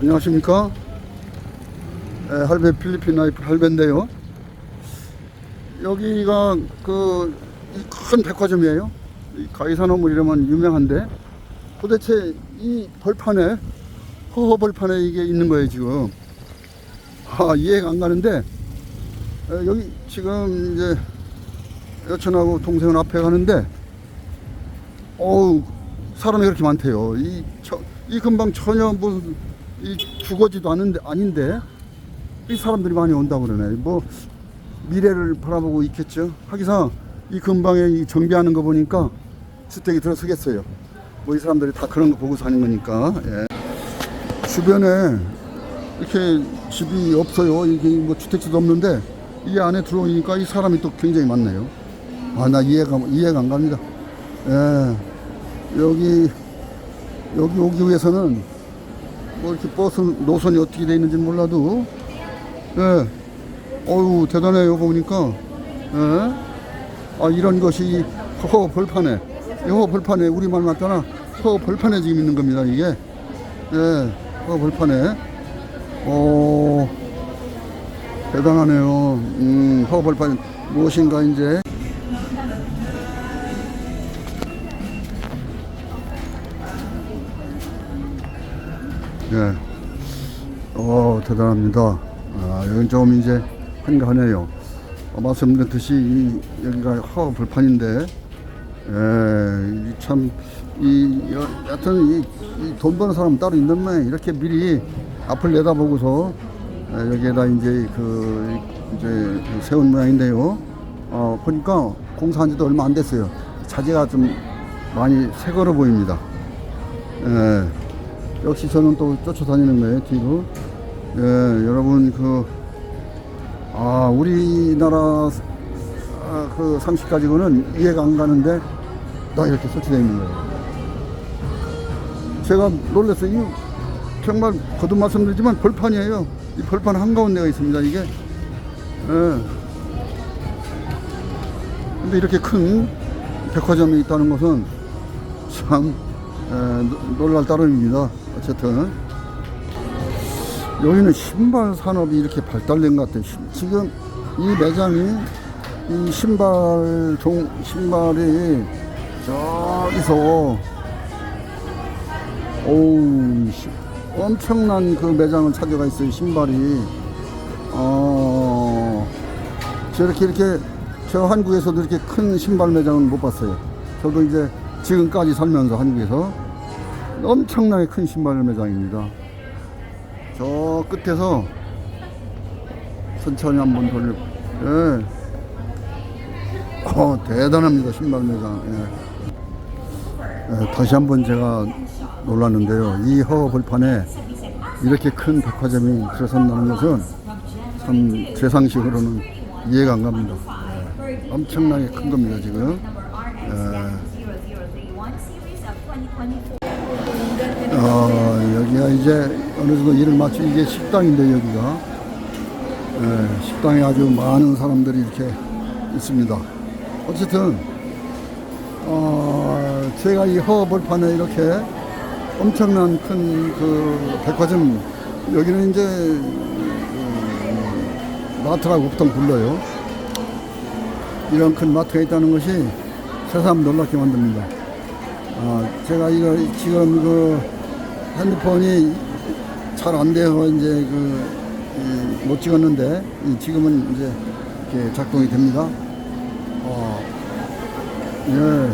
안녕하십니까? 에, 할배 필리핀 라이프 할배인데요. 여기가 그 큰 백화점이에요. 이 가이사노물 이러면 유명한데 도대체 이 벌판에 허허 벌판에 이게 있는 거예요 지금. 아 이해가 안 가는데 에, 여기 지금 이제 여친하고 동생은 앞에 가는데 어우 사람이 그렇게 많대요. 이, 저, 이 금방 전혀 무슨 이 주거지도 않은데 아닌데 이 사람들이 많이 온다고 그러네. 뭐 미래를 바라보고 있겠죠. 하기사 이 근방에 이 정비하는 거 보니까 주택이 들어서겠어요. 뭐 이 사람들이 다 그런 거 보고 사는 거니까. 예. 주변에 이렇게 집이 없어요. 이게 뭐 주택지도 없는데 이 안에 들어오니까 이 사람이 또 굉장히 많네요. 아 나 이해가 이해가 안 갑니다. 예. 여기 여기 오기 위해서는 뭐 이렇게 버스 노선이 어떻게 돼 있는지 몰라도 예. 어유 대단해요 보니까. 예. 아 이런 것이 허 벌판에 이허 벌판에 우리말 맞잖아. 허 벌판에 지금 있는 겁니다 이게. 예허 벌판에. 오 대단하네요. 음허 벌판 무엇인가 이제 예. 어, 대단합니다. 아, 여긴 좀 이제 한가하네요. 어, 말씀드렸듯이 이, 여기가 허 불판인데, 예, 이 참, 이, 여, 여튼 이, 이 돈 버는 사람 따로 있는 모양 이렇게 미리 앞을 내다보고서 예, 여기에다 이제 그, 이제 세운 모양인데요. 어, 보니까 공사한 지도 얼마 안 됐어요. 자재가 좀 많이 새 거로 보입니다. 예. 역시 저는 또 쫓아다니는 거예요, 뒤로. 예, 여러분, 그, 아, 우리나라, 아, 그 상식 가지고는 이해가 안 가는데, 나 이렇게 설치되어 있는 거예요. 제가 놀랐어요. 이 정말 거듭 말씀드리지만 벌판이에요. 이 벌판 한가운데가 있습니다, 이게. 예. 근데 이렇게 큰 백화점이 있다는 것은 참, 에, 노- 놀랄 따름입니다. 어쨌든 여기는 신발 산업이 이렇게 발달된 것 같아요. 시- 지금 이 매장이 이 신발 종 신발이 저기서 시- 엄청난 그 매장을 차지가 있어요. 신발이 어 저렇게 이렇게 저 한국에서도 이렇게 큰 신발 매장은 못 봤어요. 저도 이제 지금까지 살면서 한국에서 엄청나게 큰 신발 매장입니다. 저 끝에서 천천히 한번 돌려. 예. 어, 대단합니다. 신발 매장. 예. 예, 다시 한번 제가 놀랐는데요. 이 허벌판에 이렇게 큰 백화점이 들어선다는 것은 참 제 상식으로는 이해가 안 갑니다. 예. 엄청나게 큰 겁니다, 지금. 예. 어, 여기가 이제 어느 정도 일을 마치 이게 식당인데 여기가 예, 식당에 아주 많은 사람들이 이렇게 있습니다. 어쨌든 어, 제가 이 허벌판에 이렇게 엄청난 큰 그 백화점 여기는 이제 그 마트라고 보통 불러요. 이런 큰 마트가 있다는 것이 새삼 놀랍게 만듭니다. 아, 제가 이거 지금 그 핸드폰이 잘 안 돼서 이제 그 못 찍었는데 이 지금은 이제 이렇게 작동이 됩니다. 어, 예.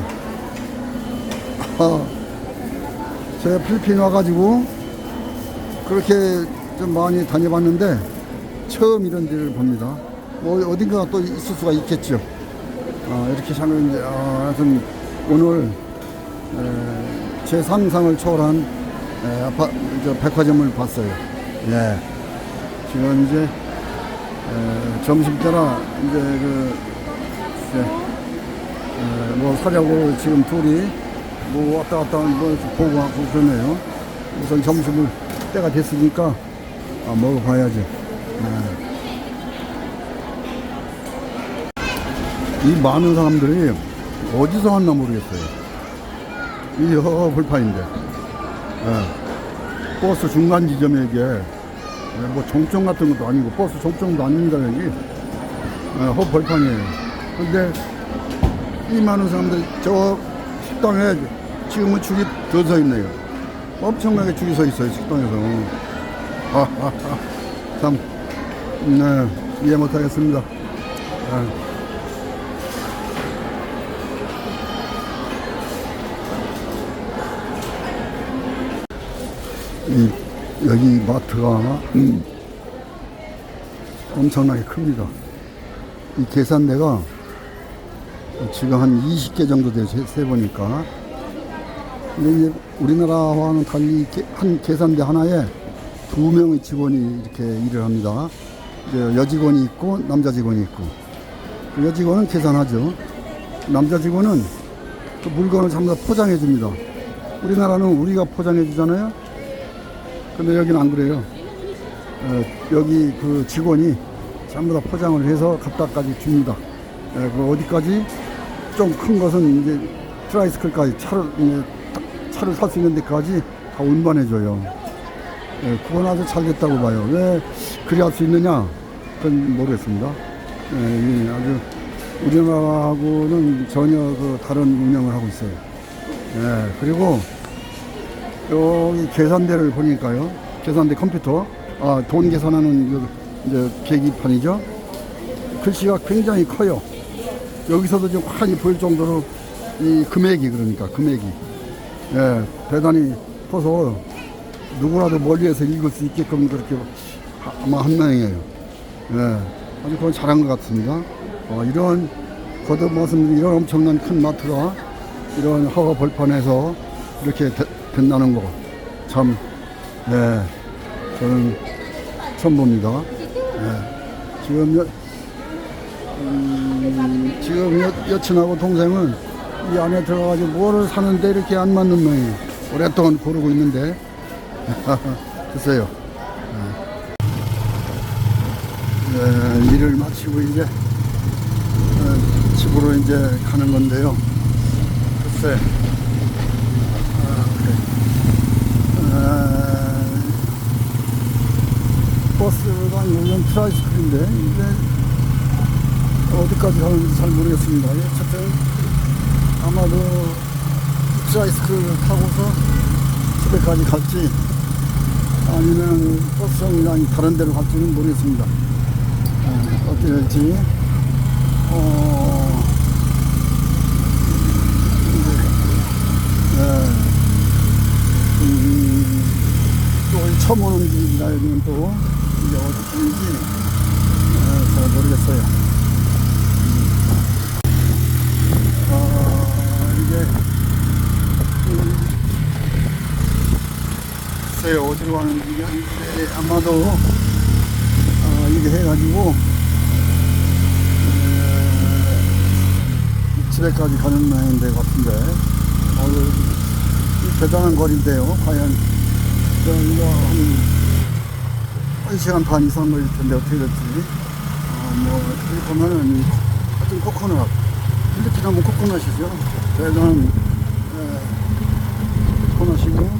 아, 제가 필리핀 와가지고 그렇게 좀 많이 다녀봤는데 처음 이런 데를 봅니다. 뭐 어딘가 또 있을 수가 있겠죠. 아, 이렇게 이제 아, 하여튼 오늘 에, 제 상상을 초월한 에, 아파, 저 백화점을 봤어요. 예. 지금 이제 에, 점심 때라 이제 그 이제, 에, 뭐 사려고 지금 둘이 뭐 왔다 갔다 뭐 보고 하고 그러네요. 우선 점심을 때가 됐으니까 아, 먹어봐야지. 예. 이 많은 사람들이 어디서 왔나 모르겠어요. 이 허, 불판인데. 예. 버스 중간 지점에 이게 예, 뭐 종점 같은 것도 아니고 버스 종점도 아닙니다 여기 예, 허 벌판이에요. 근데 이 많은 사람들 저 식당에 지금은 줄이 더서 있네요. 엄청나게 줄이 서 있어요 식당에서. 하하하 참 네, 이해 못하겠습니다. 예. 이, 여기 마트가 음, 엄청나게 큽니다. 이 계산대가 지금 한 20개 정도 돼요. 세- 세보니까. 근데 이제 우리나라와는 달리 게- 한 계산대 하나에 두 명의 직원이 이렇게 일을 합니다. 여직원이 있고 남자 직원이 있고. 그 여직원은 계산하죠. 남자 직원은 그 물건을 전부 다 포장해 줍니다. 우리나라는 우리가 포장해 주잖아요. 근데 여기는 안 그래요. 어, 여기 그 직원이 전부 다 포장을 해서 갖다까지 줍니다. 예, 그 어디까지 좀 큰 것은 이제 트라이스클까지 차를 이제 타- 차를 살 수 있는 데까지 다 운반해 줘요. 예, 그건 아주 잘 됐다고 봐요. 왜 그리 할 수 있느냐? 그건 모르겠습니다. 예, 이 아주 우리나라하고는 전혀 그 다른 운영을 하고 있어요. 예, 그리고 여기 계산대를 보니까요. 계산대 컴퓨터, 아, 돈 계산하는 그 이제 계기판이죠. 글씨가 굉장히 커요. 여기서도 좀 환히 보일 정도로 이 금액이 그러니까 금액이 예, 대단히 커서 누구라도 멀리에서 읽을 수 있게끔 그렇게 하- 아마 한 모양이에요. 예, 아주 그건 잘한 것 같습니다. 어, 이런 거듭 말씀드린 이런 엄청난 큰 마트가 이런 허허 벌판에서 이렇게 되- 된다는 거 참, 예, 저는 처음 봅니다. 예, 지금 여, 음, 지금 여, 여친하고 동생은 이 안에 들어가가지고 뭐를 사는데 이렇게 안 맞는 모양이에요. 오랫동안 고르고 있는데. 글쎄요. 예. 예, 일을 마치고 이제 어, 집으로 이제 가는 건데요. 글쎄. 아. 아, 버스가 요즘 트라이스클인데 이제 어디까지 가는지 잘 모르겠습니다. 예, 어쨌든 아마도 트라이스클 타고서 집에까지 갈지 아니면 버스 정류장이 다른 데로 갈지는 모르겠습니다. 예, 어떻게 될지 어, 예, 음, 또 처음 오는 길이라 여기는 또 이게 어디쯤인지. 예, 잘 모르겠어요. 어, 이게, 음, 글쎄요, 어디로 가는지, 이게 아마도, 어, 이게 해가지고, 에, 집에까지 가는 모양인데 같은데, 어, 이 대단한 거리인데요, 과연, 저, 이거 한, 한 시간 반 이상 걸릴 텐데, 어떻게 될지. 어, 뭐, 어떻게 보면은, 이 하여튼 코코넛. 필리핀 하면 코코넛이죠. 대단, 예, 코코넛이고,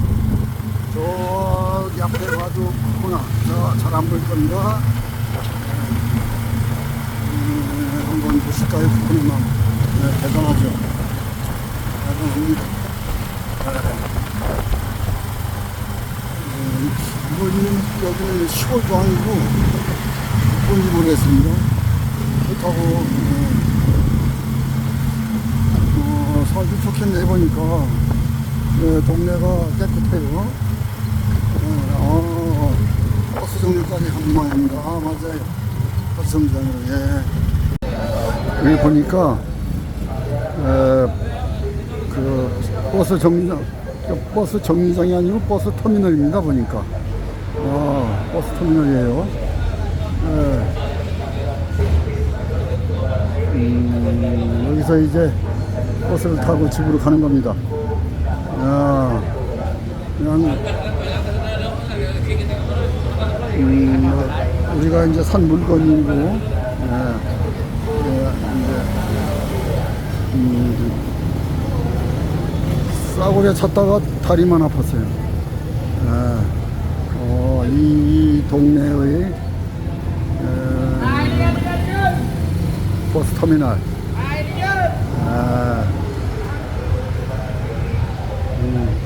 저 앞에 봐도 코코넛. 저잘안 보일 겁니다. 음, 한번 보실까요? 코코넛. 네, 대단하죠. 대단합니다. 음, 이거는 여기는 시골도 아니고, 뭔지 모르겠습니다. 그렇다고, 예. 어, 살기 좋겠네 해보니까 예, 동네가 깨끗해요. 예, 어, 버스 정류장이 한 모양입니다. 아 맞아요. 버스 정류장으로 예. 여기 보니까 에, 그 버스 정류장 그 버스 정류장이 아니고 버스 터미널입니다 보니까 아 버스 터미널이에요. 예. 음, 여기서 이제 버스를 타고 집으로 가는 겁니다. 야, 그냥 음, 뭐, 우리가 이제 산 물건이고, 예, 예, 이제 음, 싸구려 찾다가 다리만 아팠어요. 동네의 어, 버스터미널 또 아, 음.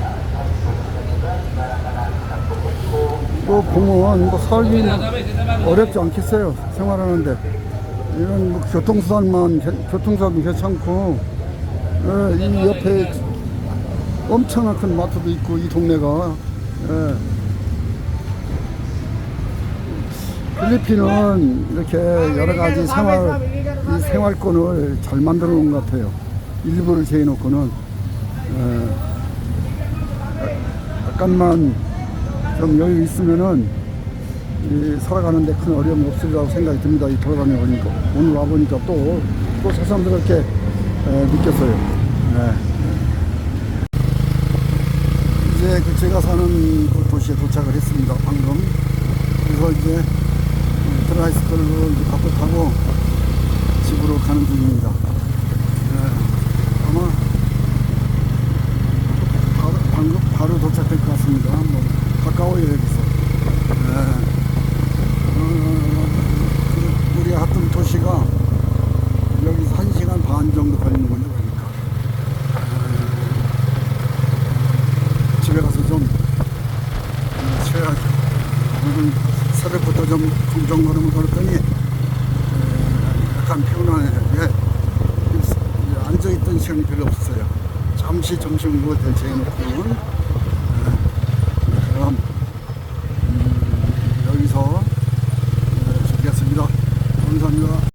뭐 보면 뭐 삶이 어렵지 않겠어요 생활하는데 이런 뭐 교통수단만 교통수단 괜찮고 예, 이 옆에 엄청난 큰 마트도 있고 이 동네가 예. 필리핀은 이렇게 여러 가지 생활 이 생활권을 잘 만들어 놓은 것 같아요. 일부를 제해놓고는 예. 약간만 좀 여유 있으면은 이 살아가는데 큰 어려움이 없으리라고 생각이 듭니다. 이 돌아다녀 보니까 오늘 와 보니까 또 또 새삼 그렇게 에, 느꼈어요. 네. 이제 그 제가 사는 그 도시에 도착을 했습니다. 방금 그래서 이제 음, 드라이스컬로 이제 바꿔 타고 집으로 가는 중입니다. 네. 아마 바로, 방금 바로 도착될 것 같습니다. 뭐 가까워요 여기서. 네. 어, 그 우리 갔던 도시가 여기서 한 시간 반 정도 걸리는군요. 그러니까 에, 집에 가서 좀 음, 쉬어야죠. 오늘 새벽부터 좀 공정거름을 걸었더니 에, 약간 피곤하네요. 예. 앉아있던 시간이 별로 없었어요. 잠시 점심을 대체해놓고는